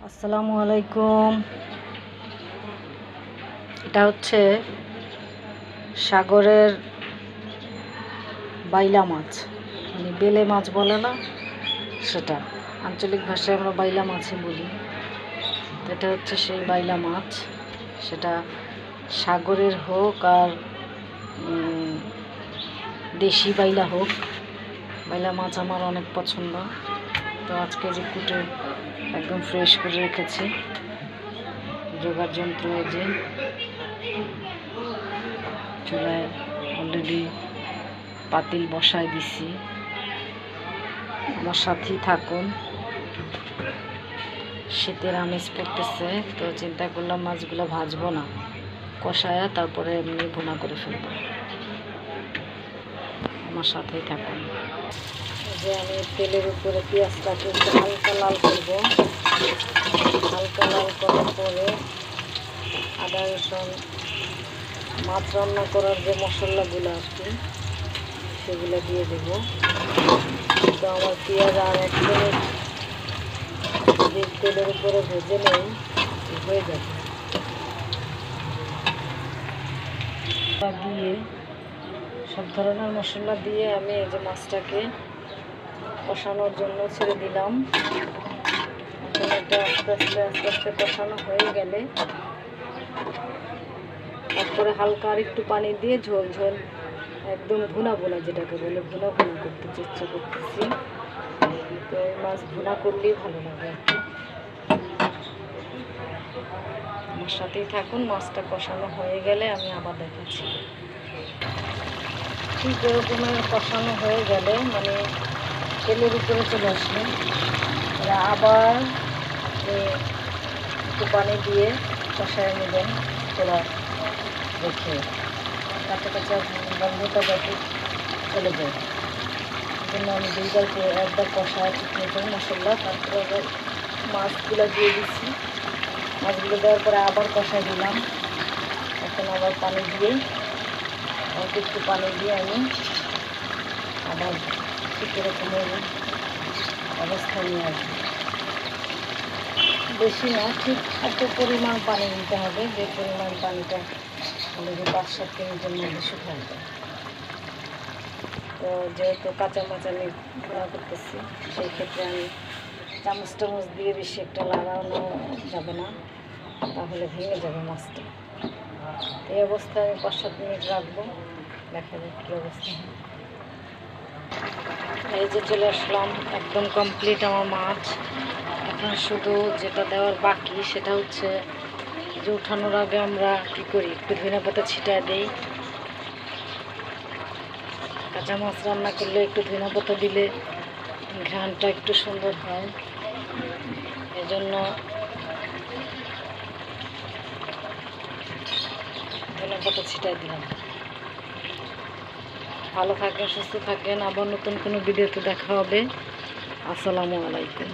আসসালামু আলাইকুম। এটা হচ্ছে সাগরের বাইলা মাছ। মানে বেলে মাছ বলে না সেটা। আঞ্চলিক ভাষায় আমরা বাইলা মাছই বলি। এটা হচ্ছে সেই বাইলা মাছ। সেটা সাগরের হোক আর দেশি বাইলা হোক। বাইলা মাছ আমার অনেক পছন্দ। তো আজকে যে কুটে একদম ফ্রেশ করে রেখেছি। জোগাড় যন্ত্র যে, চুলায় অলরেডি পাতিল বসায় দিছি। আমার সাথেই থাকুন। শীতের আমেজ পড়তেছে, তো চিন্তা করলাম মাছগুলো ভাজবো না। কষায়া তারপরে এমনি ভুনা করে ফেলব। আমার সাথেই থাকুন। যে আমি তেলের উপরে পেঁয়াজটাকে একটু হালকা লাল করব। হালকা লাল করার পরে আদা, রসুন, মাছ রান্না করার যে মশলাগুলো আর কি, সেগুলো দিয়ে দেব। তো আমার পেঁয়াজ আর এক মিনিট যদি তেলের উপরে ভেজে নেই, হয়ে যাবে। দিয়ে সব ধরনের মশলা দিয়ে আমি এই যে মাছটাকে কষানোর জন্য ছেড়ে দিলাম। আস্তে আস্তে আস্তে আস্তে কষানো হয়ে গেলে তারপরে হালকা আর একটু পানি দিয়ে ঝোল ঝোল, একদম ভুনা ভুনা যেটাকে বলে, ভুনা ভুনা করতে চেষ্টা করতেছি। তো মাছ ভুনা করলেই ভালো লাগে। আমার সাথেই থাকুন, মাছটা কষানো হয়ে গেলে আমি আবার দেখাচ্ছি। ঠিক এরকমের কষানো হয়ে গেলে মানে তেলের উপরে চলে আসলে এরা আবার একটু পানি দিয়ে কষায় নেবেন, তোলা রেখে কাঁচা কাঁচা গন্ধটা যাতে চলে যায়। জন্য আমি দুইবার একবার কষা ঠিক মতন মশলা, তারপরে আবার মাছগুলো দিয়ে দিচ্ছি। মাছগুলো দেওয়ার পরে আবার কষায় দিলাম। এখন আবার পানি দিয়ে অল্প একটু পানি দিয়ে আমি আবার ঠিক এরকমের অবস্থা নিয়ে আসব বেশি না ঠিক এত পরিমাণ পানি দিতে হবে যে পরিমাণ পানিটা আমাদের পাঁচ সাত মিনিটের মধ্যে শুকাবে তো যেহেতু কাঁচা মাছ আমি ঘোরা করতেছি সেই ক্ষেত্রে আমি চামচ টামচ দিয়ে বেশি একটা লাগানো যাবে না তাহলে ভেঙে যাবে মাছটা এই অবস্থায় আমি পাঁচ সাত মিনিট রাখব। দেখা যাক কী অবস্থা হয়। এই যে চলে আসলাম। একদম কমপ্লিট আমার মাছ। এখন শুধু যেটা দেওয়ার বাকি, সেটা হচ্ছে যে উঠানোর আগে আমরা কী করি? একটু ধনে পাতা ছিটায় দিই। কাঁচা মাছ রান্না করলে একটু ধনে পাতা দিলে ঘ্রাণটা একটু সুন্দর হয়। এজন্য ধনে পাতা ছিটায় দিলাম। ভালো থাকেন সুস্থ থাকেন। আবার নতুন কোনো ভিডিওতে দেখা হবে। আসসালামু আলাইকুম।